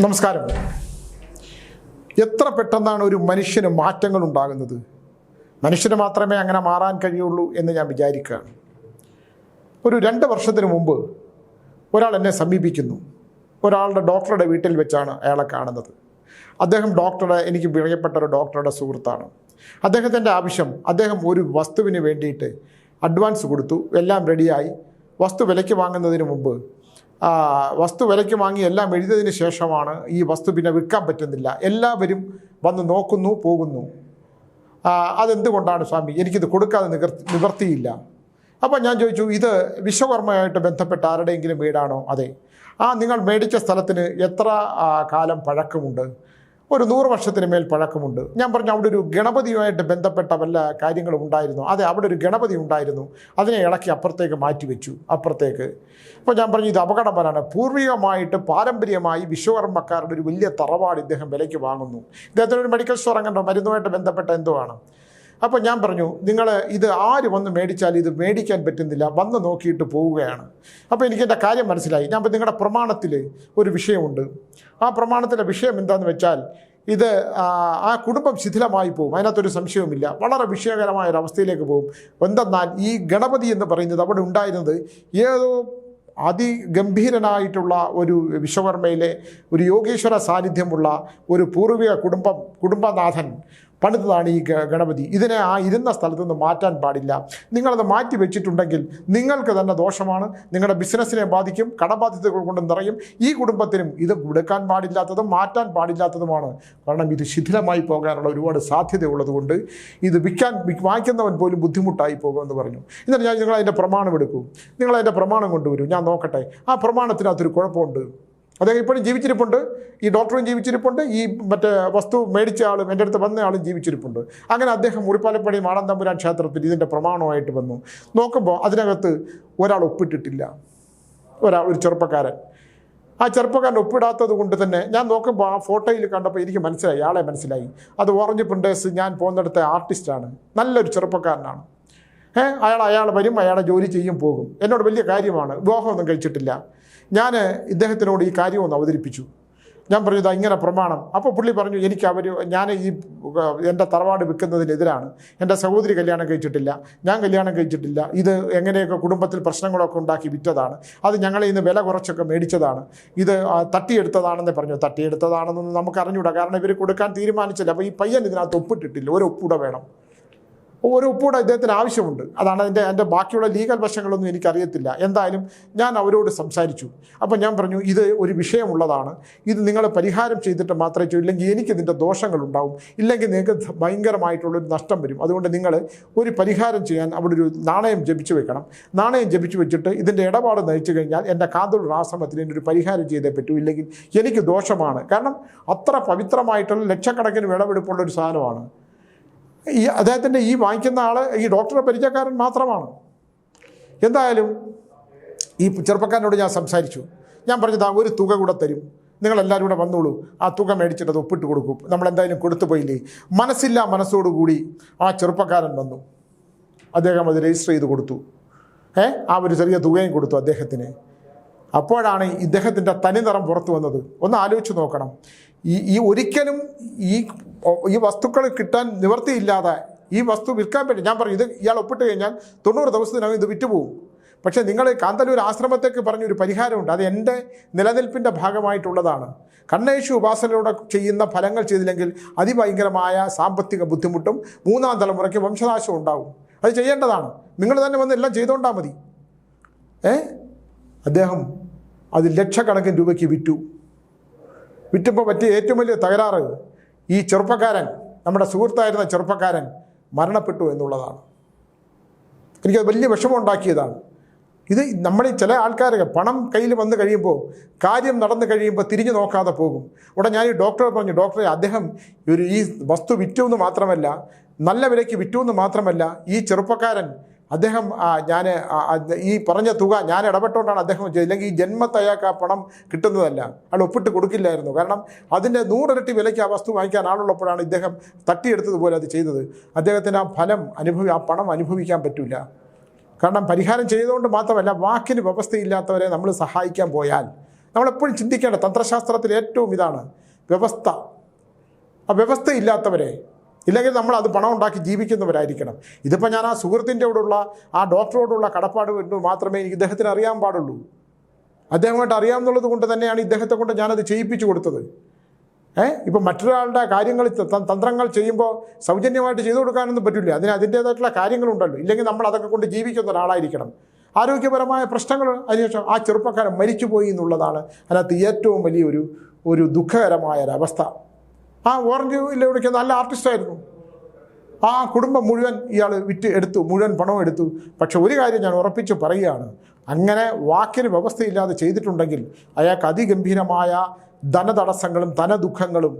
നമസ്കാരം. എത്ര പെട്ടെന്നാണ് ഒരു മനുഷ്യന് മാറ്റങ്ങൾ ഉണ്ടാകുന്നത് മനുഷ്യന് മാത്രമേ അങ്ങനെ മാറാൻ കഴിയുള്ളൂ എന്ന് ഞാൻ വിചാരിക്കുകയാണ്. ഒരു രണ്ട് വർഷത്തിന് മുമ്പ് ഒരാൾ എന്നെ സമീപിക്കുന്നു. ഒരാളുടെ ഡോക്ടറുടെ വീട്ടിൽ വെച്ചാണ് അയാളെ കാണുന്നത്. അദ്ദേഹം ഡോക്ടറുടെ എനിക്ക് പ്രിയപ്പെട്ട ഒരു ഡോക്ടറുടെ സുഹൃത്താണ്. അദ്ദേഹത്തിന്റെ ആവശ്യം അദ്ദേഹം ഒരു വസ്തുവിന് വേണ്ടിയിട്ട് അഡ്വാൻസ് കൊടുത്തു. എല്ലാം റെഡിയായി. വസ്തു വിലയ്ക്ക് വാങ്ങുന്നതിന് മുമ്പ് വസ്തു വിലയ്ക്ക് വാങ്ങി എല്ലാം എഴുതിയതിന് ശേഷമാണ് ഈ വസ്തു പിന്നെ വിൽക്കാൻ പറ്റുന്നില്ല. എല്ലാവരും വന്ന് നോക്കുന്നു പോകുന്നു. അതെന്തുകൊണ്ടാണ് സ്വാമി? എനിക്കിത് കൊടുക്കാതെ നിവർ നിവർത്തിയില്ല. അപ്പോൾ ഞാൻ ചോദിച്ചു ഇത് വിശ്വകർമ്മയായിട്ട് ബന്ധപ്പെട്ട ആരുടെയെങ്കിലും വീടാണോ? അതെ. ആ നിങ്ങൾ മേടിച്ച സ്ഥലത്തിന് എത്ര കാലം പഴക്കമുണ്ട്? ഒരു നൂറ് വർഷത്തിന് മേൽ പഴക്കമുണ്ട്. ഞാൻ പറഞ്ഞു അവിടെ ഒരു ഗണപതിയുമായിട്ട് ബന്ധപ്പെട്ട വല്ല കാര്യങ്ങളും ഉണ്ടായിരുന്നു? അതെ അവിടെ ഒരു ഗണപതി ഉണ്ടായിരുന്നു. അതിനെ ഇളക്കി അപ്പുറത്തേക്ക് മാറ്റി വെച്ചു അപ്പുറത്തേക്ക്. അപ്പോൾ ഞാൻ പറഞ്ഞു ഇത് അപകടപരമാണ് പൂർവികമായിട്ട് പാരമ്പര്യമായി വിശ്വകർമ്മക്കാരുടെ ഒരു വലിയ തറവാട് ഇദ്ദേഹം വിലയ്ക്ക് വാങ്ങുന്നു. ഇദ്ദേഹത്തിന് ഒരു മെഡിക്കൽ സ്റ്റോർ അങ്ങനെ മരുന്നുമായിട്ട് ബന്ധപ്പെട്ട എന്തോ ആണ്. അപ്പോൾ ഞാൻ പറഞ്ഞു നിങ്ങൾ ഇത് ആര് വന്ന് മേടിച്ചാൽ ഇത് മേടിക്കാൻ പറ്റുന്നില്ല വന്ന് നോക്കിയിട്ട് പോവുകയാണ്. അപ്പോൾ എനിക്ക് എന്റെ കാര്യം മനസ്സിലായി. ഞാൻ നിങ്ങളുടെ പ്രമാണത്തിൽ ഒരു വിഷയമുണ്ട്. ആ പ്രമാണത്തിലെ വിഷയം എന്താണെന്ന് വെച്ചാൽ ഇത് ആ, ആ കുടുംബം ശിഥിലമായി പോകും അതിനകത്തൊരു സംശയവുമില്ല. വളരെ വിഷയകരമായ ഒരു അവസ്ഥയിലേക്ക് പോകും എന്തെന്നാൽ ഈ ഗണപതി എന്ന് പറയുന്നത് അവിടെ ഉണ്ടായിരുന്നത് ഏതോ അതിഗംഭീരനായിട്ടുള്ള ഒരു വിശ്വകർമ്മയിലെ ഒരു യോഗേശ്വര സാന്നിധ്യമുള്ള ഒരു പൂർവിക കുടുംബം കുടുംബനാഥൻ പണിതതാണ് ഈ ഗണപതി. ഇതിനെ ആ ഇരുന്ന സ്ഥലത്ത് നിന്ന് മാറ്റാൻ പാടില്ല. നിങ്ങളത് മാറ്റി വെച്ചിട്ടുണ്ടെങ്കിൽ നിങ്ങൾക്ക് തന്നെ ദോഷമാണ്. നിങ്ങളുടെ ബിസിനസ്സിനെ ബാധിക്കും. കടബാധ്യതകൾ കൊണ്ട് നിറയും. ഈ കുടുംബത്തിനും ഇത് കൊടുക്കാൻ പാടില്ലാത്തതും മാറ്റാൻ പാടില്ലാത്തതുമാണ്. കാരണം ഇത് ശിഥിലമായി പോകാനുള്ള ഒരുപാട് സാധ്യതയുള്ളതുകൊണ്ട് ഇത് വിൽക്കാൻ വാങ്ങിക്കുന്നവൻ പോലും ബുദ്ധിമുട്ടായി പോകുമെന്ന് പറഞ്ഞു. എന്നിട്ട് ഞാൻ നിങ്ങളതിന്റെ പ്രമാണം എടുക്കൂ. നിങ്ങളതിന്റെ പ്രമാണം കൊണ്ടുവരും. ഞാൻ നോക്കട്ടെ. ആ പ്രമാണത്തിനകത്തൊരു കുഴപ്പമുണ്ട്. അദ്ദേഹം ഇപ്പോഴും ജീവിച്ചിരിപ്പുണ്ട്. ഈ ഡോക്ടറും ജീവിച്ചിരിപ്പുണ്ട്. ഈ മറ്റേ വസ്തു മേടിച്ച ആളും എന്റെ അടുത്ത് വന്ന ആളും ജീവിച്ചിരിപ്പുണ്ട്. അങ്ങനെ അദ്ദേഹം മുറിപ്പാലപ്പടി മാടന്തമ്പുരാൻ ക്ഷേത്രത്തിൽ ഇതിന്റെ പ്രമാണമായിട്ട് വന്നു. നോക്കുമ്പോൾ അതിനകത്ത് ഒരാൾ ഒപ്പിട്ടിട്ടില്ല. ഒരാൾ ഒരു ചെറുപ്പക്കാരൻ. ആ ചെറുപ്പക്കാരൻ ഒപ്പിടാത്തത് കൊണ്ട് തന്നെ ഞാൻ നോക്കുമ്പോൾ ആ ഫോട്ടോയിൽ കണ്ടപ്പോൾ എനിക്ക് മനസ്സിലായി ആളെ മനസ്സിലായി. അത് ഓറഞ്ച് പ്രിന്റേഴ്സ് ഞാൻ പോകുന്നിടത്തെ ആർട്ടിസ്റ്റാണ്. നല്ലൊരു ചെറുപ്പക്കാരനാണ്. ഏഹ് അയാൾ അയാൾ വരും അയാളെ ജോലി ചെയ്യും പോകും. എന്നോട് വലിയ കാര്യമാണ്. വിവാഹമൊന്നും കഴിച്ചിട്ടില്ല. ഞാൻ ഇദ്ദേഹത്തിനോട് ഈ കാര്യം ഒന്ന് അവതരിപ്പിച്ചു. ഞാൻ പറഞ്ഞു ഇതാ ഇങ്ങനെ പ്രമാണം. അപ്പോൾ പുള്ളി പറഞ്ഞു എനിക്ക് അവർ ഞാൻ ഈ എന്റെ തറവാട് വിൽക്കുന്നതിനെതിരാണ്. എന്റെ സഹോദരി കല്യാണം കഴിച്ചിട്ടില്ല. ഞാൻ കല്യാണം കഴിച്ചിട്ടില്ല. ഇത് എങ്ങനെയൊക്കെ കുടുംബത്തിൽ പ്രശ്നങ്ങളൊക്കെ ഉണ്ടാക്കി വിറ്റതാണ്. അത് ഞങ്ങളെ ഇന്ന് വില കുറച്ചൊക്കെ മേടിച്ചതാണ്. ഇത് തട്ടിയെടുത്തതാണെന്ന് പറഞ്ഞു. തട്ടിയെടുത്തതാണെന്നൊന്നും നമുക്ക് അറിഞ്ഞൂടാ. കാരണം ഇവർ കൊടുക്കാൻ തീരുമാനിച്ചില്ല. അപ്പോൾ ഈ പയ്യൻ ഇതിനകത്ത് ഒപ്പിട്ടിട്ടില്ല. ഒരു ഒപ്പൂടെ വേണം. ഒരു ഒപ്പൂടെ ഇദ്ദേഹത്തിന് ആവശ്യമുണ്ട്. അതാണ് അതിന്റെ എന്റെ ബാക്കിയുള്ള ലീഗൽ വശങ്ങളൊന്നും എനിക്കറിയത്തില്ല. എന്തായാലും ഞാൻ അവരോട് സംസാരിച്ചു. അപ്പോൾ ഞാൻ പറഞ്ഞു ഇത് ഒരു വിഷയമുള്ളതാണ്. ഇത് നിങ്ങൾ പരിഹാരം ചെയ്തിട്ട് മാത്രമേ ചെയ്യൂ. ഇല്ലെങ്കിൽ എനിക്ക് ഇതിന്റെ ദോഷങ്ങളുണ്ടാവും. ഇല്ലെങ്കിൽ നിങ്ങൾക്ക് ഭയങ്കരമായിട്ടുള്ളൊരു നഷ്ടം വരും. അതുകൊണ്ട് നിങ്ങൾ ഒരു പരിഹാരം ചെയ്യാൻ അവിടെ ഒരു നാണയം ജപിച്ചു വെക്കണം. നാണയം ജപിച്ചു വെച്ചിട്ട് ഇതിന്റെ ഇടപാട് നയിച്ചു കഴിഞ്ഞാൽ എന്റെ കാന്തൂർ ആശ്രമത്തിന് ഒരു പരിഹാരം ചെയ്തേ പറ്റൂ. ഇല്ലെങ്കിൽ എനിക്ക് ദോഷമാണ്. കാരണം അത്ര പവിത്രമായിട്ടുള്ള ലക്ഷക്കണക്കിന് വിളവെടുപ്പുള്ള ഒരു സാധനമാണ്. ഈ അദ്ദേഹത്തിന്റെ ഈ വാങ്ങിക്കുന്ന ആൾ ഈ ഡോക്ടറെ പരിചയക്കാരൻ മാത്രമാണ്. എന്തായാലും ഈ ചെറുപ്പക്കാരനോട് ഞാൻ സംസാരിച്ചു. ഞാൻ പറഞ്ഞത് ഒരു തുക കൂടെ തരും. നിങ്ങളെല്ലാവരും കൂടെ വന്നോളൂ. ആ തുക മേടിച്ചിട്ട് അത് ഒപ്പിട്ട് കൊടുക്കും. നമ്മളെന്തായാലും കൊടുത്തു പോയില്ലേ? മനസ്സില്ല മനസ്സോടുകൂടി ആ ചെറുപ്പക്കാരൻ വന്നു. അദ്ദേഹം അത് രജിസ്റ്റർ ചെയ്ത് കൊടുത്തു. ഏ ആ ഒരു ചെറിയ തുകയും കൊടുത്തു അദ്ദേഹത്തിന്. അപ്പോഴാണ് ഇദ്ദേഹത്തിന്റെ തനിനിറം പുറത്തു വന്നത്. ഒന്ന് ആലോചിച്ച് നോക്കണം. ഈ ഈ ഒരിക്കലും ഈ ഈ വസ്തുക്കൾ കിട്ടാൻ നിവർത്തിയില്ലാതെ ഈ വസ്തു വിൽക്കാൻ പറ്റും. ഞാൻ പറഞ്ഞു ഇത് ഇയാൾ ഒപ്പിട്ട് കഴിഞ്ഞാൽ തൊണ്ണൂറ് ദിവസത്തിനകം ഇത് വിറ്റുപോകും. പക്ഷേ നിങ്ങൾ കാന്തല്ലൂർ ആശ്രമത്തേക്ക് പറഞ്ഞൊരു പരിഹാരമുണ്ട്. അത് എന്റെ നിലനിൽപ്പിന്റെ ഭാഗമായിട്ടുള്ളതാണ്. കണ്ണേശു ഉപാസനയോടെ ചെയ്യുന്ന ഫലങ്ങൾ ചെയ്തില്ലെങ്കിൽ അതിഭയങ്കരമായ സാമ്പത്തിക ബുദ്ധിമുട്ടും മൂന്നാം തലമുറയ്ക്ക് വംശനാശം ഉണ്ടാവും. അത് ചെയ്യേണ്ടതാണ്. നിങ്ങൾ തന്നെ വന്ന് എല്ലാം ചെയ്തുകൊണ്ടാൽ മതി. ഏ? അദ്ദേഹം അത് ലക്ഷക്കണക്കിന് രൂപയ്ക്ക് വിറ്റു. വിറ്റപ്പോൾ പറ്റിയ ഏറ്റവും വലിയ തകരാറ് ഈ ചെറുപ്പക്കാരൻ നമ്മുടെ സുഹൃത്തായിരുന്ന ചെറുപ്പക്കാരൻ മരണപ്പെട്ടു എന്നുള്ളതാണ്. എനിക്ക് വലിയ വിഷമം ഉണ്ടാക്കിയതാണ് ഇത് നമ്മൾ ചില ആൾക്കാരൊക്കെ പണം കയ്യിൽ വന്നു കഴിയുമ്പോൾ കാര്യം നടന്നു കഴിയുമ്പോൾ തിരിഞ്ഞു നോക്കാതെ പോകും. ഉടനെ ഞാൻ ഈ ഡോക്ടറെ പറഞ്ഞു ഡോക്ടറെ അദ്ദേഹം ഒരു ഈ വസ്തു വിറ്റു എന്ന് മാത്രമല്ല നല്ല വിലയ്ക്ക് വിറ്റു എന്ന് മാത്രമല്ല ഈ ചെറുപ്പക്കാരൻ അദ്ദേഹം ഞാൻ ഈ പറഞ്ഞ തുക ഞാൻ ഇടപെട്ടുകൊണ്ടാണ് അദ്ദേഹം ചെയ്തത്. ഇല്ലെങ്കിൽ ഈ ജന്മത്തെ അയാൾക്ക് ആ പണം കിട്ടുന്നതല്ല. അയാൾ ഒപ്പിട്ട് കൊടുക്കില്ലായിരുന്നു. കാരണം അതിന്റെ നൂറിരട്ടി വിലയ്ക്ക് ആ വസ്തു വാങ്ങിക്കാൻ ആളുള്ളപ്പോഴാണ് ഇദ്ദേഹം തട്ടിയെടുത്തതുപോലെ അത് ചെയ്തത്. അദ്ദേഹത്തിന് ആ ഫലം അനുഭവി ആ പണം അനുഭവിക്കാൻ പറ്റില്ല. കാരണം പരിഹാരം ചെയ്തുകൊണ്ട് മാത്രമല്ല വാക്കിന് വ്യവസ്ഥയില്ലാത്തവരെ നമ്മൾ സഹായിക്കാൻ പോയാൽ നമ്മളെപ്പോഴും ചിന്തിക്കേണ്ട തന്ത്രശാസ്ത്രത്തിൽ ഏറ്റവും ഇതാണ് വ്യവസ്ഥ. ആ വ്യവസ്ഥയില്ലാത്തവരെ ഇല്ലെങ്കിൽ നമ്മൾ അത് പണം ഉണ്ടാക്കി ജീവിക്കുന്നവരായിരിക്കണം. ഇതിപ്പോൾ ഞാൻ ആ സുഹൃത്തിന്റെ കൂടെയുള്ള ആ ഡോക്ടറോടുള്ള കടപ്പാട് കൊണ്ട് മാത്രമേ എനിക്ക് ഇദ്ദേഹത്തിന് അറിയാൻ പാടുള്ളൂ. അദ്ദേഹമായിട്ട് അറിയാമെന്നുള്ളത് കൊണ്ട് തന്നെയാണ് ഇദ്ദേഹത്തെ കൊണ്ട് ഞാനത് ചെയ്യിപ്പിച്ചു കൊടുത്തത്. ഏ? ഇപ്പം മറ്റൊരാളുടെ കാര്യങ്ങൾ തന്ത്രങ്ങൾ ചെയ്യുമ്പോൾ സൗജന്യമായിട്ട് ചെയ്തു കൊടുക്കാനൊന്നും പറ്റില്ല. അതിന് അതിന്റേതായിട്ടുള്ള കാര്യങ്ങളുണ്ടല്ലോ. ഇല്ലെങ്കിൽ നമ്മൾ അതൊക്കെ കൊണ്ട് ജീവിക്കുന്ന ഒരാളായിരിക്കണം. ആരോഗ്യപരമായ പ്രശ്നങ്ങൾ അതിനുശേഷം ആ ചെറുപ്പക്കാരൻ മരിച്ചുപോയി എന്നുള്ളതാണ് അതിനകത്ത് ഏറ്റവും വലിയൊരു ഒരു ദുഃഖകരമായ ഒരവസ്ഥ ആ ഓറഞ്ച് ഇല്ലവിടേക്ക് നല്ല ആർട്ടിസ്റ്റായിരുന്നു ആ കുടുംബം മുഴുവൻ ഇയാൾ വിറ്റ് എടുത്തു മുഴുവൻ പണവും എടുത്തു. പക്ഷെ ഒരു കാര്യം ഞാൻ ഉറപ്പിച്ച് പറയുകയാണ്. അങ്ങനെ വാക്കിന് വ്യവസ്ഥയില്ലാതെ ചെയ്തിട്ടുണ്ടെങ്കിൽ അയാൾക്ക് അതിഗംഭീരമായ ധനതടസ്സങ്ങളും ധനദുഃഖങ്ങളും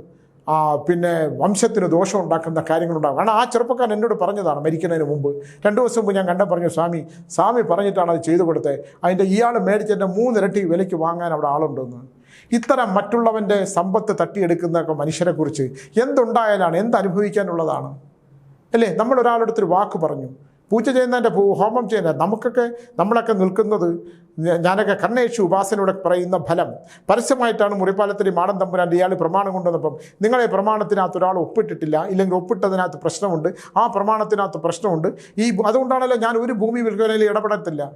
പിന്നെ വംശത്തിന് ദോഷം ഉണ്ടാക്കുന്ന കാര്യങ്ങളുണ്ടാകും കാരണം ആ ചെറുപ്പക്കാരൻ എന്നോട് പറഞ്ഞതാണ് മരിക്കുന്നതിന് മുമ്പ്. രണ്ട് ദിവസം മുമ്പ് ഞാൻ കണ്ട പറഞ്ഞു സ്വാമി സ്വാമി പറഞ്ഞിട്ടാണ് അത് ചെയ്തു കൊടുത്തത്. അതിന്റെ ഇയാൾ മേടിച്ചതിന്റെ മൂന്നിരട്ടി വിലയ്ക്ക് വാങ്ങാൻ അവിടെ ആളുണ്ടെന്ന്. ഇത്തരം മറ്റുള്ളവന്റെ സമ്പത്ത് തട്ടിയെടുക്കുന്ന മനുഷ്യരെക്കുറിച്ച് എന്തുണ്ടായാലാണ് എന്തനുഭവിക്കാനുള്ളതാണ്? അല്ലേ? നമ്മൾ ഒരാളെടുത്തൊരു വാക്ക് പറഞ്ഞു. പൂജ ചെയ്യുന്നതിന്റെ ഹോമം ചെയ്യുന്ന നമുക്കൊക്കെ നമ്മളൊക്കെ നിൽക്കുന്നത് ഞാനൊക്കെ കണ്ണേശു ഉപാസനയുടെ പറയുന്ന ഫലം. പരസ്യമായിട്ടാണ് മുറിപ്പാലത്തിൽ മാടൻ തമ്പുരാന്റെ ഇയാൾ പ്രമാണം കൊണ്ടുവന്നപ്പം നിങ്ങളെ പ്രമാണത്തിനകത്ത് ഒരാൾ ഒപ്പിട്ടിട്ടില്ല ഇല്ലെങ്കിൽ ഒപ്പിട്ടതിനകത്ത് പ്രശ്നമുണ്ട് ആ പ്രമാണത്തിനകത്ത് പ്രശ്നമുണ്ട്. ഈ അതുകൊണ്ടാണല്ലോ ഞാൻ ഒരു ഭൂമി വിൽക്കുന്നതിൽ ഇടപെടത്തില്ല.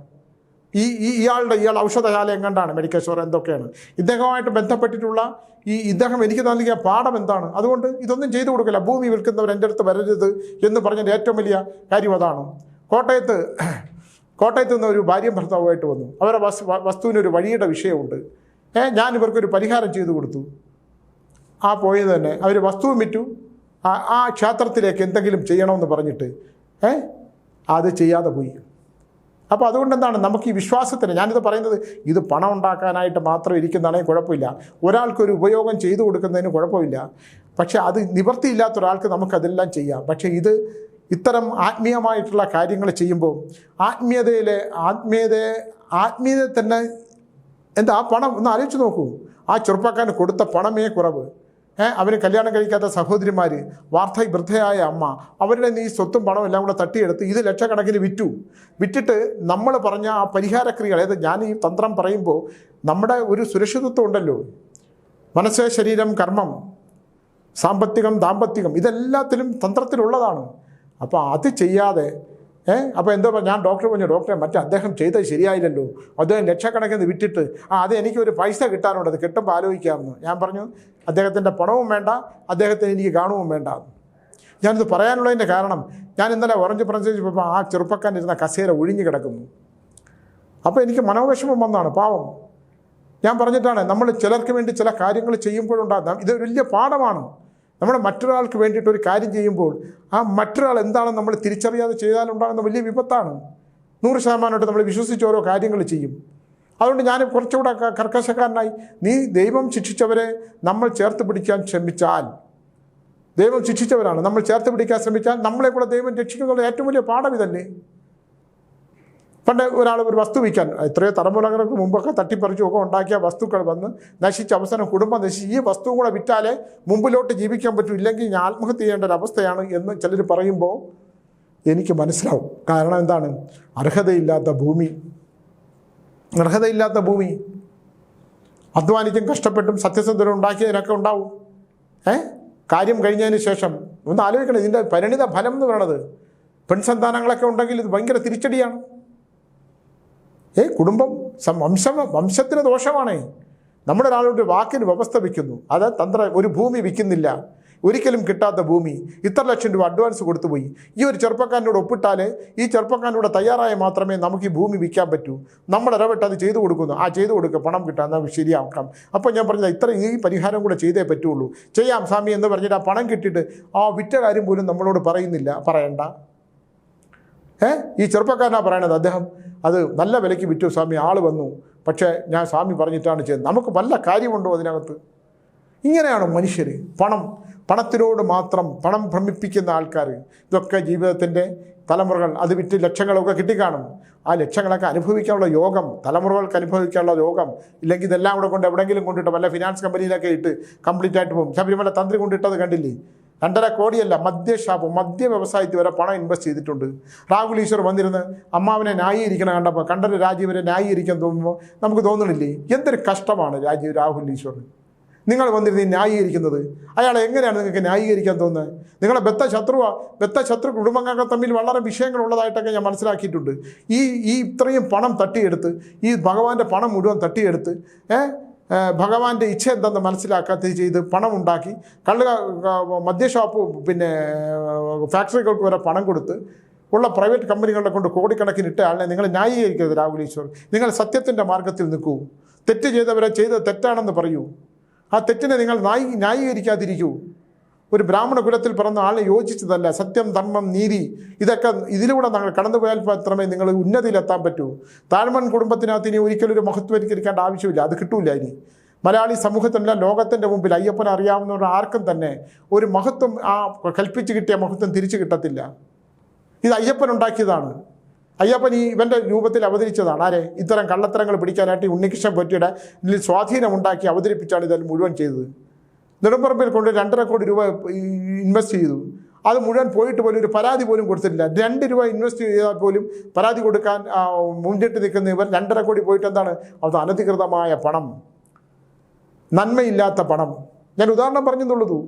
ഈ ഈ ഇയാളുടെ ഇയാൾ ഔഷധശാലയം കണ്ടാണ് മെഡിക്കൽ സ്റ്റോർ എന്തൊക്കെയാണ്. ഇദ്ദേഹവുമായിട്ട് ബന്ധപ്പെട്ടിട്ടുള്ള ഈ ഇദ്ദേഹം എനിക്ക് നൽകിയ പാഠം എന്താണ്? അതുകൊണ്ട് ഇതൊന്നും ചെയ്തു കൊടുക്കില്ല. ഭൂമി വിൽക്കുന്നവർ എന്റെ അടുത്ത് വരരുത് എന്ന് പറഞ്ഞതിന്റെ ഏറ്റവും വലിയ കാര്യം അതാണ്. കോട്ടയത്ത് കോട്ടയത്ത് നിന്ന് ഒരു ഭാര്യയും ഭർത്താവുമായിട്ട് വന്നു. അവരുടെ വസ് വസ്തുവിനൊരു വഴിയുടെ വിഷയമുണ്ട്. ഏ ഞാൻ ഇവർക്കൊരു പരിഹാരം ചെയ്തു കൊടുത്തു. ആ പോയത് തന്നെ അവർ വസ്തുവും വിറ്റു. ആ ക്ഷേത്രത്തിലേക്ക് എന്തെങ്കിലും ചെയ്യണമെന്ന് പറഞ്ഞിട്ട് ഏ അത് ചെയ്യാതെ പോയി. അപ്പോൾ അതുകൊണ്ട് എന്താണ് നമുക്ക് ഈ വിശ്വാസത്തിന് ഞാനിത് പറയുന്നത് ഇത് പണം ഉണ്ടാക്കാനായിട്ട് മാത്രം ഇരിക്കുന്നതാണെങ്കിൽ കുഴപ്പമില്ല. ഒരാൾക്കൊരു ഉപയോഗം ചെയ്തു കൊടുക്കുന്നതിന് കുഴപ്പമില്ല. പക്ഷേ അത് നിവൃത്തിയില്ലാത്ത ഒരാൾക്ക് നമുക്കതെല്ലാം ചെയ്യാം. പക്ഷേ ഇത് ഇത്തരം ആത്മീയമായിട്ടുള്ള കാര്യങ്ങൾ ചെയ്യുമ്പോൾ ആത്മീയതയിലെ ആത്മീയതയെ ആത്മീയത തന്നെ എന്താ ആ പണം ഒന്ന് ആലോചിച്ച് നോക്കൂ. ആ ചെറുപ്പക്കാരന് കൊടുത്ത പണമേ കുറവ്. അവന് കല്യാണം കഴിക്കാത്ത സഹോദരിമാർ വാർദ്ധ വൃദ്ധയായ അമ്മ അവരുടെ നീ സ്വത്തും പണവും എല്ലാം കൂടെ തട്ടിയെടുത്ത് ഇത് ലക്ഷക്കണക്കിന് വിറ്റു. വിറ്റിട്ട് നമ്മൾ പറഞ്ഞ ആ പരിഹാരക്രിയകൾ അതായത് ഞാൻ ഈ തന്ത്രം പറയുമ്പോൾ നമ്മുടെ ഒരു സുരക്ഷിതത്വം ഉണ്ടല്ലോ. മനസ്സ് ശരീരം കർമ്മം സാമ്പത്തികം ദാമ്പത്യം ഇതെല്ലാത്തിലും തന്ത്രത്തിലുള്ളതാണ്. അപ്പോൾ അത് ചെയ്യാതെ ഏ? അപ്പോൾ എന്തോ ഞാൻ ഡോക്ടർ പറഞ്ഞു ഡോക്ടറെ മറ്റേ അദ്ദേഹം ചെയ്തത് ശരിയായില്ലല്ലോ. അദ്ദേഹം ലക്ഷക്കണക്കിന് വിറ്റിട്ട്. ആ അത് എനിക്കൊരു പൈസ കിട്ടാനുണ്ട്. അത് കിട്ടുമ്പോൾ ആലോചിക്കാമെന്ന്. ഞാൻ പറഞ്ഞു അദ്ദേഹത്തിന്റെ പണവും വേണ്ട. അദ്ദേഹത്തിന് എനിക്ക് കാണുവും വേണ്ട. ഞാനിത് പറയാനുള്ളതിന്റെ കാരണം ഞാൻ ഇന്നലെ ഓറഞ്ച് പ്രദേശത്ത് പോയപ്പോൾ ആ ചെറുപ്പക്കാരൻ ഇരുന്ന കസേര ഒഴിഞ്ഞു കിടക്കുന്നു. അപ്പോൾ എനിക്ക് മനോവിഷമം വന്നാണ് പാവം. ഞാൻ പറഞ്ഞിട്ടാണ് നമ്മൾ ചിലർക്ക് വേണ്ടി ചില കാര്യങ്ങൾ ചെയ്യുമ്പോഴുണ്ടാകും ഇത് വലിയ പാഠമാണ്. നമ്മൾ മറ്റൊരാൾക്ക് വേണ്ടിയിട്ട് ഒരു കാര്യം ചെയ്യുമ്പോൾ ആ മറ്റൊരാൾ എന്താണെന്ന് നമ്മൾ തിരിച്ചറിയാതെ ചെയ്താലുണ്ടാകുന്ന വലിയ വിപത്താണ്. നൂറ് ശതമാനമായിട്ട് നമ്മൾ വിശ്വസിച്ച് ഓരോ കാര്യങ്ങൾ ചെയ്യും. അതുകൊണ്ട് ഞാൻ കുറച്ചുകൂടെ കർക്കശക്കാരനായി നീ ദൈവം ശിക്ഷിച്ചവരെ നമ്മൾ ചേർത്ത് പിടിക്കാൻ ശ്രമിച്ചാൽ ദൈവം ശിക്ഷിച്ചവരാണ് നമ്മൾ ചേർത്ത് പിടിക്കാൻ ശ്രമിച്ചാൽ നമ്മളെ കൂടെ ദൈവം രക്ഷിക്കുന്നുള്ള ഏറ്റവും വലിയ പാഠം ഇതല്ലേ? പണ്ട് ഒരാൾ ഒരു വസ്തു വിൽക്കാൻ എത്രയോ തലമുറകൾക്ക് മുമ്പൊക്കെ തട്ടിപ്പറിച്ചുമൊക്കെ ഉണ്ടാക്കിയ വസ്തുക്കൾ വന്ന് നശിച്ച അവസാനം കുടുംബം നശിച്ച് ഈ വസ്തു കൂടെ വിറ്റാലേ മുമ്പിലോട്ട് ജീവിക്കാൻ പറ്റൂ. ഇല്ലെങ്കിൽ ഞാൻ ആത്മഹത്യ ചെയ്യേണ്ട ഒരു അവസ്ഥയാണ് എന്ന് ചിലർ പറയുമ്പോൾ എനിക്ക് മനസ്സിലാവും. കാരണം എന്താണ്? അർഹതയില്ലാത്ത ഭൂമി. അർഹതയില്ലാത്ത ഭൂമി. അധ്വാനിച്ചും കഷ്ടപ്പെട്ടും സത്യസന്ധരം ഉണ്ടാക്കിയതിനൊക്കെ ഉണ്ടാവും. ഏ? കാര്യം കഴിഞ്ഞതിന് ശേഷം ഒന്ന് ആലോചിക്കണം ഇതിന്റെ പരിണിത ഫലം എന്ന് പറയണത്. പെൺസന്താനങ്ങളൊക്കെ ഉണ്ടെങ്കിൽ ഇത് ഭയങ്കര തിരിച്ചടിയാണ്. ഏ കുടുംബം വംശം വംശത്തിന് ദോഷമാണേ. ഒരാളുടെ വാക്കിന് വ്യവസ്ഥ വയ്ക്കുന്നു. അത് തന്ത്ര ഒരു ഭൂമി വിൽക്കുന്നില്ല. ഒരിക്കലും കിട്ടാത്ത ഭൂമി. ഇത്ര ലക്ഷം രൂപ അഡ്വാൻസ് കൊടുത്തുപോയി ഈ ഒരു ചെറുപ്പക്കാരനോട് ഒപ്പിട്ടാൽ ഈ ചെറുപ്പക്കാരനോട് തയ്യാറായ മാത്രമേ നമുക്ക് ഈ ഭൂമി വിൽക്കാൻ പറ്റൂ. നമ്മൾ ഇടപെട്ട് അത് ചെയ്തു കൊടുക്കുന്നു. ആ ചെയ്തു കൊടുക്കുക പണം കിട്ടാൻ നമുക്ക് ശരിയാക്കാം. അപ്പോൾ ഞാൻ പറഞ്ഞത് ഇത്ര ഈ പരിഹാരം കൂടെ ചെയ്തേ പറ്റുള്ളൂ. ചെയ്യാം സ്വാമി എന്ന് പറഞ്ഞിട്ട് ആ പണം കിട്ടിയിട്ട് ആ വിറ്റ കാര്യം പോലും നമ്മളോട് പറയുന്നില്ല. പറയണ്ട. ഏ? ഈ ചെറുപ്പക്കാരനാണ് പറയണത് അദ്ദേഹം? അത് നല്ല വിലയ്ക്ക് വിറ്റു സ്വാമി. ആൾ വന്നു. പക്ഷേ ഞാൻ സ്വാമി പറഞ്ഞിട്ടാണ് ചെയ്യുന്നത് നമുക്ക് വല്ല കാര്യമുണ്ടോ അതിനകത്ത്? ഇങ്ങനെയാണ് മനുഷ്യർ പണം പണത്തിനോട് മാത്രം പണം ഭ്രമിപ്പിക്കുന്ന ആൾക്കാർ ഇതൊക്കെ ജീവിതത്തിന്റെ തലമുറകൾ അത് വിറ്റ് ലക്ഷങ്ങളൊക്കെ കിട്ടിക്കാണും. ആ ലക്ഷങ്ങളൊക്കെ അനുഭവിക്കാനുള്ള യോഗം തലമുറകൾക്ക് അനുഭവിക്കാനുള്ള യോഗം. ഇല്ലെങ്കിൽ ഇതെല്ലാം കൂടെ കൊണ്ട് എവിടെയെങ്കിലും കൊണ്ടിട്ട് വല്ല ഫിനാൻസ് കമ്പനിയിലൊക്കെ ഇട്ട് കംപ്ലീറ്റ് ആയിട്ട് പോകും. ശബരിമല തന്ത്രി കൊണ്ടിട്ടത് കണ്ടില്ലേ? രണ്ടര കോടിയല്ല മദ്യഷാപ്പ് മദ്യ വ്യവസായത്തിൽ വരെ പണം ഇൻവെസ്റ്റ് ചെയ്തിട്ടുണ്ട്. രാഹുൽ ഈശ്വർ വന്നിരുന്ന് അമ്മാവിനെ ന്യായീകരിക്കണം കണ്ടപ്പോൾ കണ്ടൊരു രാജീവരെ ന്യായീകരിക്കാൻ തോന്നുമ്പോൾ നമുക്ക് തോന്നണില്ലേ? എന്തൊരു കഷ്ടമാണ് രാജീവ് രാഹുൽ ഈശ്വർ നിങ്ങൾ വന്നിരുന്ന് ന്യായീകരിക്കുന്നത് അയാളെ എങ്ങനെയാണ് നിങ്ങൾക്ക് ന്യായീകരിക്കാൻ തോന്നുന്നത്? നിങ്ങളെ ബത്ത ശത്രുവാ ബത്ത ശത്രു കുടുംബങ്ങൾക്ക് തമ്മിൽ വളരെ വിഷയങ്ങൾ ഉള്ളതായിട്ടൊക്കെ ഞാൻ മനസ്സിലാക്കിയിട്ടുണ്ട്. ഈ ഈ ഇത്രയും പണം തട്ടിയെടുത്ത് ഈ ഭഗവാന്റെ പണം മുഴുവൻ തട്ടിയെടുത്ത് ഏ ഏ, ഭഗവാന്റെ ഇച്ഛ എന്തെന്ന് മനസ്സിലാക്കാത്ത ചെയ്ത് പണം ഉണ്ടാക്കി കള്ള് മദ്യ ഷോപ്പ് പിന്നെ ഫാക്ടറികൾക്ക് വരെ പണം കൊടുത്ത് ഉള്ള പ്രൈവറ്റ് കമ്പനികളെ കൊണ്ട് കോടിക്കണക്കിന് ഇട്ട ആളിനെ നിങ്ങൾ ന്യായീകരിക്കരുത് രാഹുൽ ഈശ്വർ. നിങ്ങൾ സത്യത്തിന്റെ മാർഗത്തിൽ നിൽക്കൂ. തെറ്റ് ചെയ്തവരെ ചെയ്ത തെറ്റാണെന്ന് പറയൂ. ആ തെറ്റിനെ നിങ്ങൾ ന്യായീ ന്യായീകരിക്കാതിരിക്കൂ. ഒരു ബ്രാഹ്മണ കുലത്തിൽ പിറന്ന ആളെ യോജിച്ചതല്ല. സത്യം ധർമ്മം നീതി ഇതൊക്കെ ഇതിലൂടെ നിങ്ങൾ കടന്നുപോയാൽ മാത്രമേ നിങ്ങൾ ഉന്നതിയിലെത്താൻ പറ്റൂ. താഴ്മൺ കുടുംബത്തിനകത്ത് ഇനി ഒരിക്കലും ഒരു മഹത്വവൽക്കരിക്കേണ്ട ആവശ്യമില്ല. അത് കിട്ടൂല ഇനി. മലയാളി സമൂഹത്തിനല്ല ലോകത്തിന്റെ മുമ്പിൽ അയ്യപ്പൻ അറിയാവുന്ന ആർക്കും തന്നെ ഒരു മഹത്വം ആ കൽപ്പിച്ച് കിട്ടിയ മഹത്വം തിരിച്ചു കിട്ടത്തില്ല. ഇത് അയ്യപ്പൻ ഉണ്ടാക്കിയതാണ്. അയ്യപ്പൻ ഈ ഇവന്റെ രൂപത്തിൽ അവതരിച്ചതാണ്. ആരെ? ഇത്തരം കള്ളത്തരങ്ങൾ പിടിക്കാനായിട്ട് ഉണ്ണികൃഷ്ണൻ സ്വാധീനം ഉണ്ടാക്കി അവതരിപ്പിച്ചാണ് ഇതെല്ലാം മുഴുവൻ ചെയ്തത്. നെടുമ്പറമ്പിൽ കൊണ്ട് രണ്ടര കോടി രൂപ ഇൻവെസ്റ്റ് ചെയ്തു. അത് മുഴുവൻ പോയിട്ട് പോലും ഒരു പരാതി പോലും കൊടുത്തിട്ടില്ല. രണ്ട് രൂപ ഇൻവെസ്റ്റ് ചെയ്താൽ പോലും പരാതി കൊടുക്കാൻ മുൻചിട്ട് നിൽക്കുന്ന ഇവർ രണ്ടര കോടി പോയിട്ട് എന്താണ്? അത് അനധികൃതമായ പണം. നന്മയില്ലാത്ത പണം. ഞാൻ ഉദാഹരണം പറഞ്ഞെന്നുള്ളൂ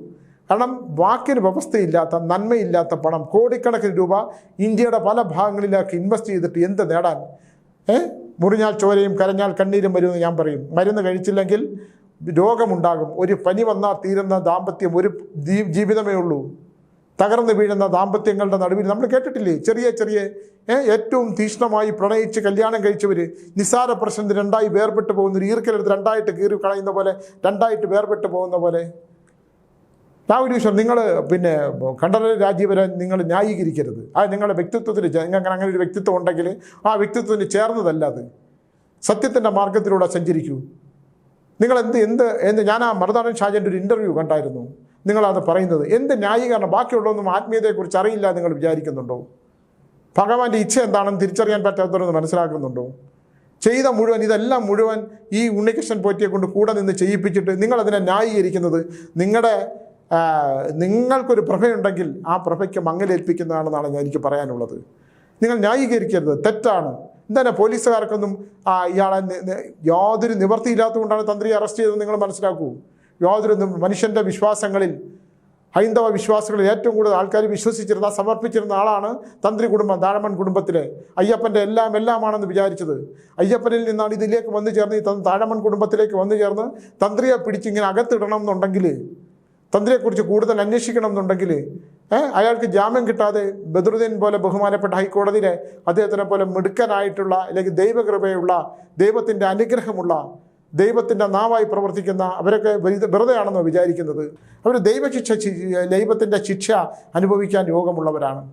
കാരണം വാക്കിന് വ്യവസ്ഥയില്ലാത്ത നന്മയില്ലാത്ത പണം. കോടിക്കണക്കിന് രൂപ ഇന്ത്യയുടെ പല ഭാഗങ്ങളിലേക്ക് ഇൻവെസ്റ്റ് ചെയ്തിട്ട് എന്ത് നേടാൻ? ഏ? മുറിഞ്ഞാൽ ചോരയും കരഞ്ഞാൽ കണ്ണീരും വരുമെന്ന് ഞാൻ പറയും. മരുന്ന് കഴിച്ചില്ലെങ്കിൽ രോഗമുണ്ടാകും. ഒരു പനി വന്നാൽ തീരുന്ന ദാമ്പത്യം ഒരു ജീവിതമേ ഉള്ളൂ. തകർന്നു വീഴുന്ന ദാമ്പത്യങ്ങളുടെ നടുവിൽ നമ്മൾ കേട്ടിട്ടില്ലേ? ചെറിയ ചെറിയ ഏറ്റവും തീഷ്ണമായി പ്രണയിച്ച് കല്യാണം കഴിച്ചവർ നിസ്സാര പ്രശ്നത്തിൽ രണ്ടായി വേർപെട്ട് പോകുന്ന ഒരു ഈർക്കലെടുത്ത് രണ്ടായിട്ട് കീറി കളയുന്ന പോലെ രണ്ടായിട്ട് വേർപെട്ട് പോകുന്ന പോലെ. രാഹുൽ ഈശ്വർ നിങ്ങൾ പിന്നെ കണ്ടര രാജീവരെ നിങ്ങൾ ന്യായീകരിക്കരുത്. ആ നിങ്ങളുടെ വ്യക്തിത്വത്തിൽ നിങ്ങൾക്ക് അങ്ങനെ ഒരു വ്യക്തിത്വം ഉണ്ടെങ്കിൽ ആ വ്യക്തിത്വത്തിന് ചേർന്നതല്ല അത്. സത്യത്തിന്റെ മാർഗത്തിലൂടെ സഞ്ചരിക്കൂ. നിങ്ങൾ എന്ത് എന്ത് എന്ത് ഞാൻ ആ മറുനാടൻ ഷാജന്റെ ഒരു ഇന്റർവ്യൂ കണ്ടായിരുന്നു. നിങ്ങളത് പറയുന്നത് എന്ത് ന്യായീകരണം ബാക്കിയുള്ളതൊന്നും ആത്മീയതയെക്കുറിച്ച് അറിയില്ല നിങ്ങൾ വിചാരിക്കുന്നുണ്ടോ? ഭഗവാന്റെ ഇച്ഛ എന്താണെന്ന് തിരിച്ചറിയാൻ പറ്റാത്തവരെന്ന് മനസ്സിലാക്കുന്നുണ്ടോ? ചെയ്ത മുഴുവൻ ഇതെല്ലാം മുഴുവൻ ഈ ഉണ്ണികൃഷ്ണൻ പോറ്റിയെ കൊണ്ട് കൂടെ നിന്ന് ചെയ്യിപ്പിച്ചിട്ട് നിങ്ങളതിനെ ന്യായീകരിക്കുന്നത് നിങ്ങളുടെ നിങ്ങൾക്കൊരു പ്രഭയുണ്ടെങ്കിൽ ആ പ്രഭയ്ക്ക് മങ്ങലേൽപ്പിക്കുന്നതാണെന്നാണ് ഞാൻ എനിക്ക് പറയാനുള്ളത്. നിങ്ങൾ ന്യായീകരിക്കരുത്. തെറ്റാണ്. എന്താണ് പോലീസുകാർക്കൊന്നും ഇയാളെ യാതൊരു നിവർത്തിയില്ലാത്തതുകൊണ്ടാണ് തന്ത്രിയെ അറസ്റ്റ് ചെയ്തത് നിങ്ങൾ മനസ്സിലാക്കൂ. യാതൊരു മനുഷ്യന്റെ വിശ്വാസങ്ങളിൽ ഹൈന്ദവ വിശ്വാസികളിൽ ഏറ്റവും കൂടുതൽ ആൾക്കാർ വിശ്വസിച്ചിരുന്ന സമർപ്പിച്ചിരുന്ന ആളാണ് തന്ത്രി കുടുംബം താഴമൺ കുടുംബത്തിലെ. അയ്യപ്പന്റെ എല്ലാം എല്ലാമാണെന്ന് വിചാരിച്ചത്. അയ്യപ്പനിൽ നിന്നാണ് ഇതിലേക്ക് വന്നു ചേർന്ന് ഈ താഴമൺ കുടുംബത്തിലേക്ക് വന്നു ചേർന്ന് തന്ത്രിയെ പിടിച്ചിങ്ങനെ അകത്തിടണം എന്നുണ്ടെങ്കിൽ തന്ത്രിയെക്കുറിച്ച് കൂടുതൽ അന്വേഷിക്കണം എന്നുണ്ടെങ്കിൽ അയാൾക്ക് ജാമ്യം കിട്ടാതെ ബദറുദ്ദീൻ പോലെ ബഹുമാനപ്പെട്ട ഹൈക്കോടതിയിലെ അദ്ദേഹത്തിനെ പോലെ മിടുക്കനായിട്ടുള്ള അല്ലെങ്കിൽ ദൈവകൃപയുള്ള ദൈവത്തിന്റെ അനുഗ്രഹമുള്ള ദൈവത്തിന്റെ നാവായി പ്രവർത്തിക്കുന്ന അവരൊക്കെ വെറുതെ വെറുതെയാണെന്നോ വിചാരിക്കുന്നത്? അവർ ദൈവശിക്ഷ ദൈവത്തിന്റെ ശിക്ഷ അനുഭവിക്കാൻ യോഗമുള്ളവരാണ്.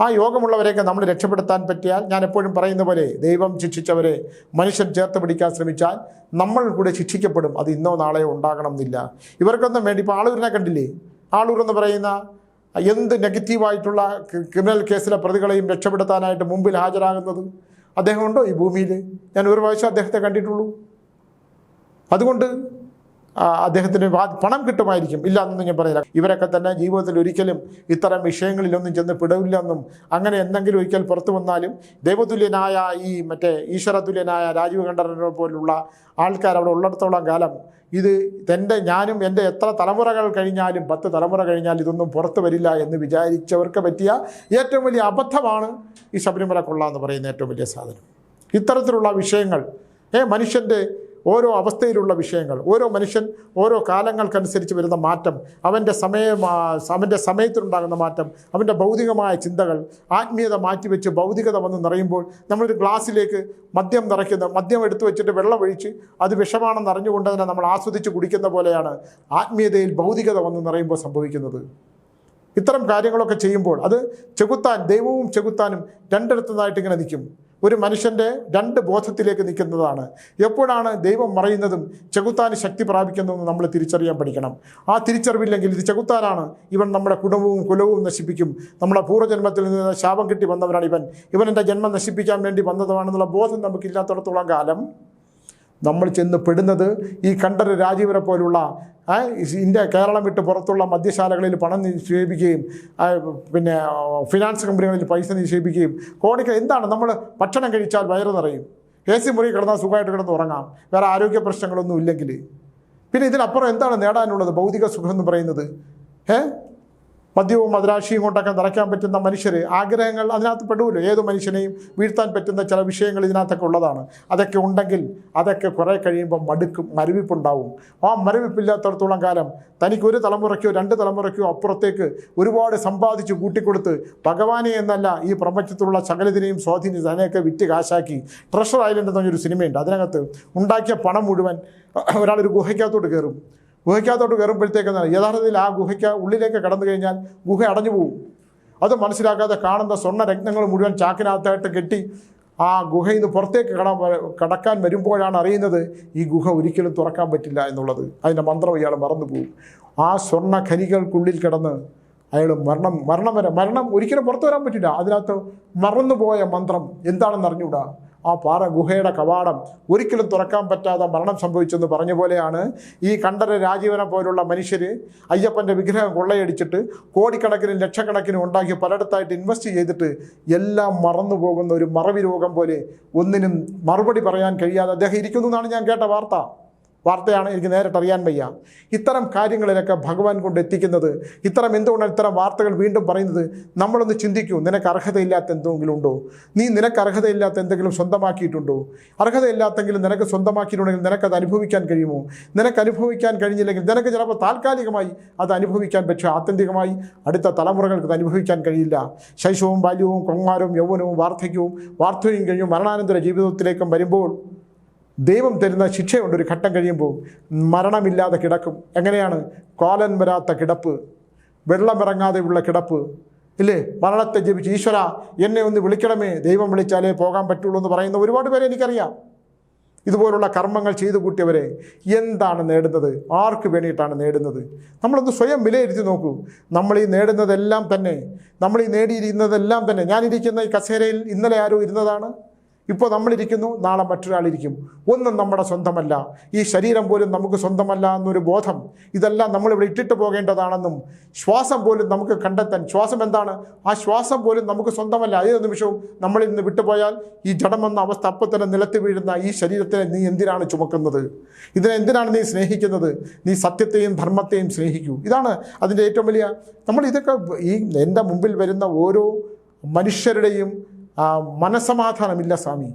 ആ യോഗമുള്ളവരെയൊക്കെ നമ്മൾ രക്ഷപ്പെടുത്താൻ പറ്റിയാൽ ഞാൻ എപ്പോഴും പറയുന്ന പോലെ ദൈവം ശിക്ഷിച്ചവരെ മനുഷ്യൻ ചേർത്ത് പിടിക്കാൻ ശ്രമിച്ചാൽ നമ്മൾ കൂടെ ശിക്ഷിക്കപ്പെടും. അത് ഇന്നോ നാളെയോ ഉണ്ടാകണം എന്നില്ല. ഇവർക്കൊന്നും വേണ്ടി ഇപ്പോൾ ആളൂരിനെ കണ്ടില്ലേ? ആളൂർ എന്ന് പറയുന്ന എന്ത് നെഗറ്റീവായിട്ടുള്ള ക്രിമിനൽ കേസിലെ പ്രതികളെയും രക്ഷപ്പെടുത്താനായിട്ട് മുമ്പിൽ ഹാജരാകുന്നത് അദ്ദേഹമുണ്ടോ ഈ ഭൂമിയിൽ? ഞാൻ ഒരു പ്രാവശ്യം അദ്ദേഹത്തെ കണ്ടിട്ടുള്ളൂ. അതുകൊണ്ട് അദ്ദേഹത്തിന് പണം കിട്ടുമായിരിക്കും. ഇല്ല എന്നൊന്നും ഞാൻ പറയില്ല. ഇവരൊക്കെ തന്നെ ജീവിതത്തിൽ ഒരിക്കലും ഇത്തരം വിഷയങ്ങളിലൊന്നും ചെന്ന് പിടവില്ലെന്നും അങ്ങനെ എന്തെങ്കിലും ഒരിക്കൽ പുറത്തു വന്നാലും ദൈവതുല്യനായ ഈ മറ്റേ ഈശ്വരതുല്യനായ രാജീവ് കണ്ഠരനെ പോലുള്ള ആൾക്കാർ അവിടെ ഉള്ളിടത്തോളം കാലം ഇത് എന്റെ ഞാനും എന്റെ എത്ര തലമുറകൾ കഴിഞ്ഞാലും പത്ത് തലമുറ കഴിഞ്ഞാൽ ഇതൊന്നും പുറത്തു വരില്ല എന്ന് വിചാരിച്ചവർക്ക് പറ്റിയ ഏറ്റവും വലിയ അബദ്ധമാണ് ഈ ശബരിമല കൊള്ളാന്ന് പറയുന്ന ഏറ്റവും വലിയ സാധനം. ഇത്തരത്തിലുള്ള വിഷയങ്ങൾ ഏ മനുഷ്യന്റെ ഓരോ അവസ്ഥയിലുള്ള വിഷയങ്ങൾ ഓരോ മനുഷ്യൻ ഓരോ കാലങ്ങൾക്കനുസരിച്ച് വരുന്ന മാറ്റം അവന്റെ സമയം അവന്റെ സമയത്തിലുണ്ടാകുന്ന മാറ്റം അവന്റെ ഭൗതികമായ ചിന്തകൾ ആത്മീയത മാറ്റിവെച്ച് ഭൗതികത വന്ന് നിറയുമ്പോൾ നമ്മളൊരു ഗ്ലാസ്സിലേക്ക് മദ്യം നിറയ്ക്കുന്ന മദ്യം എടുത്തു വെച്ചിട്ട് വെള്ളം ഒഴിച്ച് അത് വിഷമാണെന്ന് അറിഞ്ഞുകൊണ്ട് തന്നെ നമ്മൾ ആസ്വദിച്ച് കുടിക്കുന്ന പോലെയാണ് ആത്മീയതയിൽ ഭൗതികത വന്ന് നിറയുമ്പോൾ സംഭവിക്കുന്നത്. ഇത്തരം കാര്യങ്ങളൊക്കെ ചെയ്യുമ്പോൾ അത് ചെകുത്താൻ ദൈവവും ചെകുത്താനും രണ്ടിടത്തുനിന്നായിട്ട് ഇങ്ങനെ നിൽക്കും. ഒരു മനുഷ്യന്റെ രണ്ട് ബോധത്തിലേക്ക് നിൽക്കുന്നതാണ്. എപ്പോഴാണ് ദൈവം മറയുന്നതും ചെകുത്താന് ശക്തി പ്രാപിക്കുന്നതും നമ്മൾ തിരിച്ചറിയാൻ പഠിക്കണം. ആ തിരിച്ചറിവില്ലെങ്കിൽ ഇത് ചെകുത്താനാണ്. ഇവൻ നമ്മുടെ കുടുംബവും കുലവും നശിപ്പിക്കും. നമ്മുടെ പൂർവജന്മത്തിൽ നിന്ന് ശാപം കിട്ടി വന്നവനാണ് ഇവൻ. ഇവൻ എന്റെ ജന്മം നശിപ്പിക്കാൻ വേണ്ടി വന്നതാണെന്നുള്ള ബോധം നമുക്കില്ലാത്തിടത്തോളം കാലം നമ്മൾ ചെന്ന് പെടുന്നത് ഈ കണ്ടർ രാജീവരെ പോലുള്ള ഇന്ത്യ കേരളം വിട്ട് പുറത്തുള്ള മദ്യശാലകളിൽ പണം നിക്ഷേപിക്കുകയും പിന്നെ ഫിനാൻസ് കമ്പനികളിൽ പൈസ നിക്ഷേപിക്കുകയും കോണിക്ക എന്താണ്? നമ്മൾ ഭക്ഷണം കഴിച്ചാൽ വയറ് നിറയും. എ സി മുറി കിടന്നാൽ സുഖമായിട്ട് കിടന്ന് ഉറങ്ങാം. വേറെ ആരോഗ്യ പ്രശ്നങ്ങളൊന്നും ഇല്ലെങ്കിൽ. പിന്നെ ഇതിനപ്പുറം എന്താണ് നേടാനുള്ളത്? ഭൗതിക സുഖം എന്ന് പറയുന്നത്. ഏ? മദ്യവും മദ്രാശിയും കൊണ്ടൊക്കെ നിറയ്ക്കാൻ പറ്റുന്ന മനുഷ്യർ ആഗ്രഹങ്ങൾ അതിനകത്ത് പെടുമല്ലോ ഏത് മനുഷ്യനെയും വീഴ്ത്താൻ പറ്റുന്ന ചില വിഷയങ്ങൾ ഇതിനകത്തൊക്കെ ഉള്ളതാണ്. അതൊക്കെ ഉണ്ടെങ്കിൽ അതൊക്കെ കുറേ കഴിയുമ്പോൾ മടുക്കും മരവിപ്പുണ്ടാവും. ആ മരവിപ്പില്ലാത്തടത്തോളം കാലം തനിക്ക് ഒരു തലമുറയ്ക്കോ രണ്ട് തലമുറയ്ക്കോ അപ്പുറത്തേക്ക് ഒരുപാട് സമ്പാദിച്ച് കൂട്ടിക്കൊടുത്ത് ഭഗവാനെ എന്നല്ല ഈ പ്രപഞ്ചത്തിലുള്ള സകലതിനെയും സ്വാധീനിച്ച് അതിനെയൊക്കെ വിറ്റ് കാശാക്കി ട്രഷർ ഐലൻഡ് എന്നൊരു സിനിമയുണ്ട്. അതിനകത്ത് ഉണ്ടാക്കിയ പണം മുഴുവൻ ഒരാളൊരു ഗുഹയ്ക്കകത്തോട്ട് കയറും. ഗുഹയ്ക്കകത്തോട്ട് കയറുമ്പോഴത്തേക്ക് യഥാർത്ഥത്തിൽ ആ ഗുഹയ്ക്ക് ഉള്ളിലേക്ക് കടന്നു കഴിഞ്ഞാൽ ഗുഹ അടഞ്ഞു പോകും. അത് മനസ്സിലാക്കാതെ കാണുന്ന സ്വർണ രത്നങ്ങൾ മുഴുവൻ ചാക്കിനകത്തായിട്ട് കെട്ടി ആ ഗുഹയിൽ നിന്ന് പുറത്തേക്ക് കടം കടക്കാൻ വരുമ്പോഴാണ് അറിയുന്നത് ഈ ഗുഹ ഒരിക്കലും തുറക്കാൻ പറ്റില്ല എന്നുള്ളത്. അതിന്റെ മന്ത്രം ഇയാൾ മറന്നു പോകും. ആ സ്വർണ ഖനികൾക്കുള്ളിൽ കിടന്ന് അയാൾ മരണം മരണം വരെ മരണം ഒരിക്കലും പുറത്തു വരാൻ പറ്റില്ല. അതിനകത്ത് മറന്നുപോയ മന്ത്രം എന്താണെന്ന് അറിഞ്ഞുകൂടാ? ആ പാറ ഗുഹയുടെ കവാടം ഒരിക്കലും തുറക്കാൻ പറ്റാതെ മരണം സംഭവിച്ചെന്ന് പറഞ്ഞ പോലെയാണ് ഈ കണ്ടര രാജീവനെ പോലുള്ള മനുഷ്യർ അയ്യപ്പന്റെ വിഗ്രഹം കൊള്ളയടിച്ചിട്ട് കോടിക്കണക്കിന് ലക്ഷക്കണക്കിന് ഉണ്ടാക്കി പലയിടത്തായിട്ട് ഇൻവെസ്റ്റ് ചെയ്തിട്ട് എല്ലാം മറന്നു പോകുന്ന ഒരു മറവി രോഗം പോലെ ഒന്നിനും മറുപടി പറയാൻ കഴിയാതെ അദ്ദേഹം ഇരിക്കുന്നു എന്നാണ് ഞാൻ കേട്ട വാർത്ത. വാർത്തയാണ് എനിക്ക് നേരിട്ട് അറിയാൻ വയ്യ. ഇത്തരം കാര്യങ്ങളിലൊക്കെ ഭഗവാൻ കൊണ്ട് എത്തിക്കുന്നത് ഇത്തരം എന്തുകൊണ്ടാണ് ഇത്തരം വാർത്തകൾ വീണ്ടും പറയുന്നത്? നമ്മളൊന്ന് ചിന്തിക്കൂ നിനക്ക് അർഹതയില്ലാത്ത എന്തെങ്കിലും ഉണ്ടോ? നീ നിനക്ക് അർഹതയില്ലാത്ത എന്തെങ്കിലും സ്വന്തമാക്കിയിട്ടുണ്ടോ? അർഹതയില്ലാത്തെങ്കിലും നിനക്ക് സ്വന്തമാക്കിയിട്ടുണ്ടെങ്കിൽ നിനക്കത് അനുഭവിക്കാൻ കഴിയുമോ? നിനക്ക് അനുഭവിക്കാൻ കഴിഞ്ഞില്ലെങ്കിൽ നിനക്ക് ചിലപ്പോൾ താൽക്കാലികമായി അത് അനുഭവിക്കാൻ പക്ഷേ ആത്യന്തികമായി അടുത്ത തലമുറകൾക്ക് അത് അനുഭവിക്കാൻ കഴിയില്ല. ശൈശവും ബാല്യവും കൊങ്ങാരവും യൗവനവും വാർദ്ധക്യവും വാർദ്ധക്യം കഴിഞ്ഞും മരണാനന്തര ജീവിതത്തിലേക്കും വരുമ്പോൾ ദൈവം തരുന്ന ശിക്ഷയുണ്ട്. ഒരു ഘട്ടം കഴിയുമ്പോൾ മരണമില്ലാതെ കിടക്കും. എങ്ങനെയാണ്? കോലൻ വരാത്ത കിടപ്പ് വെള്ളമിറങ്ങാതെയുള്ള കിടപ്പ് ഇല്ലേ? മരണത്തെ ജപിച്ച് ഈശ്വര എന്നെ ഒന്ന് വിളിക്കണമേ. ദൈവം വിളിച്ചാലേ പോകാൻ പറ്റുള്ളൂ എന്ന് പറയുന്ന ഒരുപാട് പേരെ എനിക്കറിയാം. ഇതുപോലുള്ള കർമ്മങ്ങൾ ചെയ്തു കൂട്ടിയവരെ എന്താണ് നേടുന്നത്? ആർക്ക് വേണ്ടിയിട്ടാണ് നേടുന്നത്? നമ്മളൊന്ന് സ്വയം വിലയിരുത്തി നോക്കൂ. നമ്മൾ ഈ നേടുന്നതെല്ലാം തന്നെ നമ്മൾ ഈ നേടിയിരിക്കുന്നതെല്ലാം തന്നെ. ഞാനിരിക്കുന്ന ഈ കസേരയിൽ ഇന്നലെ ആരോ ഇരുന്നതാണ്. ഇപ്പോൾ നമ്മളിരിക്കുന്നു നാളെ മറ്റൊരാളിരിക്കും. ഒന്നും നമ്മുടെ സ്വന്തമല്ല. ഈ ശരീരം പോലും നമുക്ക് സ്വന്തമല്ല എന്നൊരു ബോധം ഇതെല്ലാം നമ്മളിവിടെ ഇട്ടിട്ട് പോകേണ്ടതാണെന്നും ശ്വാസം പോലും നമുക്ക് കണ്ടെത്താൻ ശ്വാസം എന്താണ്? ആ ശ്വാസം പോലും നമുക്ക് സ്വന്തമല്ല. ഏത് നിമിഷവും നമ്മളിൽ നിന്ന് വിട്ടുപോയാൽ ഈ ജഡമെന്ന അവസ്ഥ അപ്പം തന്നെ നിലത്ത് വീഴുന്ന ഈ ശരീരത്തിനെ നീ എന്തിനാണ് ചുമക്കുന്നത്? ഇതിനെ എന്തിനാണ് നീ സ്നേഹിക്കുന്നത്? നീ സത്യത്തെയും ധർമ്മത്തെയും സ്നേഹിക്കൂ. ഇതാണ് അതിന്റെ ഏറ്റവും വലിയ നമ്മൾ ഇതൊക്കെ ഈ എന്റെ മുമ്പിൽ വരുന്ന ഓരോ മനുഷ്യരുടെയും ആ, മനസമാധാനമില്ല സ്വാമി.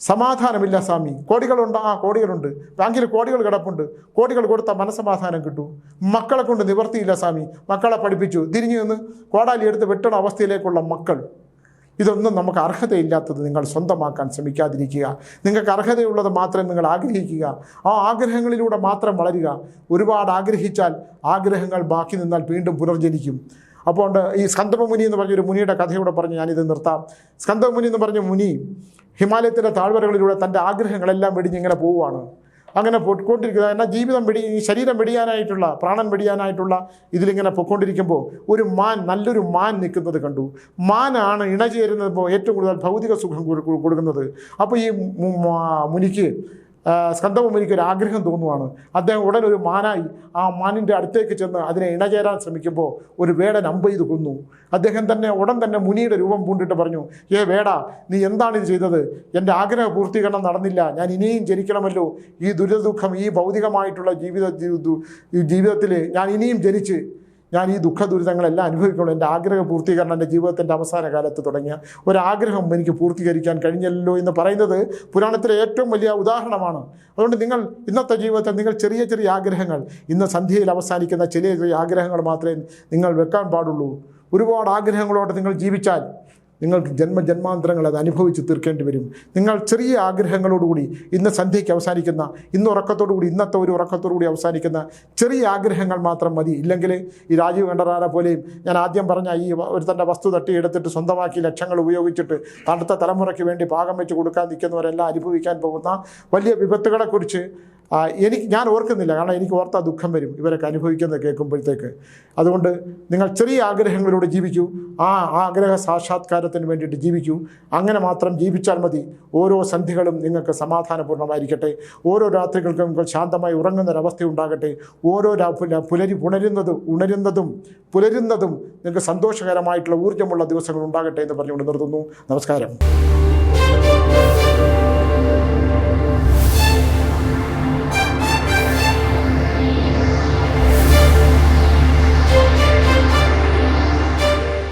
സമാധാനമില്ല സ്വാമി. കോടികളുണ്ട്. ആ കോടികളുണ്ട്. ബാങ്കിൽ കോടികൾ കിടപ്പുണ്ട്. കോടികൾ കൊടുത്ത മനസ്സമാധാനം കിട്ടു. മക്കളെ കൊണ്ട് നിവർത്തിയില്ല സ്വാമി. മക്കളെ പഠിപ്പിച്ചു. തിരിഞ്ഞു നിന്ന് കോടാലി എടുത്ത് വെട്ടണ അവസ്ഥയിലേക്കുള്ള മക്കൾ. ഇതൊന്നും നമുക്ക് അർഹതയില്ലാത്തത് നിങ്ങൾ സ്വന്തമാക്കാൻ ശ്രമിക്കാതിരിക്കുക. നിങ്ങൾക്ക് അർഹതയുള്ളത് മാത്രം നിങ്ങൾ ആഗ്രഹിക്കുക. ആ ആഗ്രഹങ്ങളിലൂടെ മാത്രം വളരുക. ഒരുപാട് ആഗ്രഹിച്ചാൽ ആഗ്രഹങ്ങൾ ബാക്കി നിന്നാൽ വീണ്ടും പുനർജനിക്കും. അപ്പോൾ ഈ സ്കന്ദമുനി എന്ന് പറഞ്ഞൊരു മുനിയുടെ കഥയോടെ പറഞ്ഞ് ഞാനിത് നിർത്താം. സ്കന്ദമുനി എന്ന് പറഞ്ഞ മുനി ഹിമാലയത്തിന്റെ താഴ്വരകളിലൂടെ തന്റെ ആഗ്രഹങ്ങളെല്ലാം വെടിഞ്ഞിങ്ങനെ പോവുകയാണ് അങ്ങനെ പൊയ്ക്കൊണ്ടിരിക്കുക എന്നാൽ ജീവിതം വെടി ശരീരം വെടിയാനായിട്ടുള്ള പ്രാണൻ വെടിയാനായിട്ടുള്ള ഇതിലിങ്ങനെ പൊയ്ക്കൊണ്ടിരിക്കുമ്പോൾ ഒരു മാൻ നല്ലൊരു മാൻ നിൽക്കുന്നത് കണ്ടു. മാനാണ് ഇണചേരുന്നത് ഏറ്റവും കൂടുതൽ ഭൗതിക സുഖം കൊടുക്കുന്നത്. അപ്പോൾ ഈ മുനിക്ക് സ്കന്ദമുനിക്ക് ഒരു ആഗ്രഹം തോന്നുവാണ്. അദ്ദേഹം ഉടൻ ഒരു മാനായി ആ മാനിന്റെ അടുത്തേക്ക് ചെന്ന് അതിനെ ഇണചേരാൻ ശ്രമിക്കുമ്പോൾ ഒരു വേടൻ അമ്പെയ്ത് കൊന്നു. അദ്ദേഹം തന്നെ ഉടൻ തന്നെ മുനിയുടെ രൂപം പൂണ്ടിട്ട് പറഞ്ഞു ഏ വേട നീ എന്താണ് ഇത് ചെയ്തത്? എന്റെ ആഗ്രഹ പൂർത്തീകരണം നടന്നില്ല. ഞാൻ ഇനിയും ജനിക്കണമല്ലോ. ഈ ദുരിതദുഃഖം ഈ ഭൗതികമായിട്ടുള്ള ജീവിത ജീവിതത്തിൽ ഞാൻ ഇനിയും ജനിച്ച് ഞാൻ ഈ ദുഃഖ ദുരിതങ്ങളെല്ലാം അനുഭവിക്കണം എന്റെ ആഗ്രഹ പൂർത്തീകരണം എന്റെ ജീവിതത്തിന്റെ അവസാന കാലത്ത് തുടങ്ങിയ ഒരാഗ്രഹം എനിക്ക് പൂർത്തീകരിക്കാൻ കഴിഞ്ഞല്ലോ എന്ന് പറയുന്നത് പുരാണത്തിലെ ഏറ്റവും വലിയ ഉദാഹരണമാണ്. അതുകൊണ്ട് നിങ്ങൾ ഇന്നത്തെ ജീവിതത്തിൽ നിങ്ങൾ ചെറിയ ചെറിയ ആഗ്രഹങ്ങൾ ഇന്ന് സന്ധ്യയിൽ അവസാനിക്കുന്ന ചെറിയ ചെറിയ ആഗ്രഹങ്ങൾ മാത്രമേ നിങ്ങൾ വെക്കാൻ പാടുള്ളൂ. ഒരുപാട് ആഗ്രഹങ്ങളോടെ നിങ്ങൾ ജീവിച്ചാൽ നിങ്ങൾക്ക് ജന്മജന്മാന്തരങ്ങൾ അത് അനുഭവിച്ച് തീർക്കേണ്ടി വരും. നിങ്ങൾ ചെറിയ ആഗ്രഹങ്ങളോടുകൂടി ഇന്ന് സന്ധ്യയ്ക്ക് അവസാനിക്കുന്ന ഇന്ന് ഉറക്കത്തോടുകൂടി ഇന്നത്തെ ഒരു ഉറക്കത്തോടുകൂടി അവസാനിക്കുന്ന ചെറിയ ആഗ്രഹങ്ങൾ മാത്രം മതി. ഇല്ലെങ്കിൽ ഈ രാജീവ് കണ്ടറാനെ പോലെയും ഞാൻ ആദ്യം പറഞ്ഞ ഈ ഒരു തന്റെ വസ്തു തട്ടിയെടുത്തിട്ട് സ്വന്തമാക്കി ലക്ഷങ്ങൾ ഉപയോഗിച്ചിട്ട് അടുത്ത തലമുറയ്ക്ക് വേണ്ടി പാകം വെച്ച് കൊടുക്കാൻ നിൽക്കുന്നവരെല്ലാം അനുഭവിക്കാൻ പോകുന്ന വലിയ വിപത്തുകളെക്കുറിച്ച് എനിക്ക് ഞാൻ ഓർക്കുന്നില്ല. കാരണം എനിക്ക് ഓർത്താൽ ദുഃഖം വരും ഇവരൊക്കെ അനുഭവിക്കുന്നത് കേൾക്കുമ്പോഴത്തേക്ക്. അതുകൊണ്ട് നിങ്ങൾ ചെറിയ ആഗ്രഹങ്ങളിലൂടെ ജീവിക്കൂ. ആ ആഗ്രഹ സാക്ഷാത്കാരത്തിന് വേണ്ടിയിട്ട് ജീവിക്കൂ. അങ്ങനെ മാത്രം ജീവിച്ചാൽ മതി. ഓരോ സന്ധികളും നിങ്ങൾക്ക് സമാധാനപൂർണമായിരിക്കട്ടെ ഓരോ രാത്രികൾക്കും നിങ്ങൾ ശാന്തമായി ഉറങ്ങുന്നൊരവസ്ഥ ഉണ്ടാകട്ടെ ഓരോ പുലരി പുണരുന്നതും ഉണരുന്നതും പുലരുന്നതും നിങ്ങൾക്ക് സന്തോഷകരമായിട്ടുള്ള ഊർജമുള്ള ദിവസങ്ങൾ ഉണ്ടാകട്ടെ എന്ന് പറഞ്ഞുകൊണ്ട് നിർത്തുന്നു. നമസ്കാരം.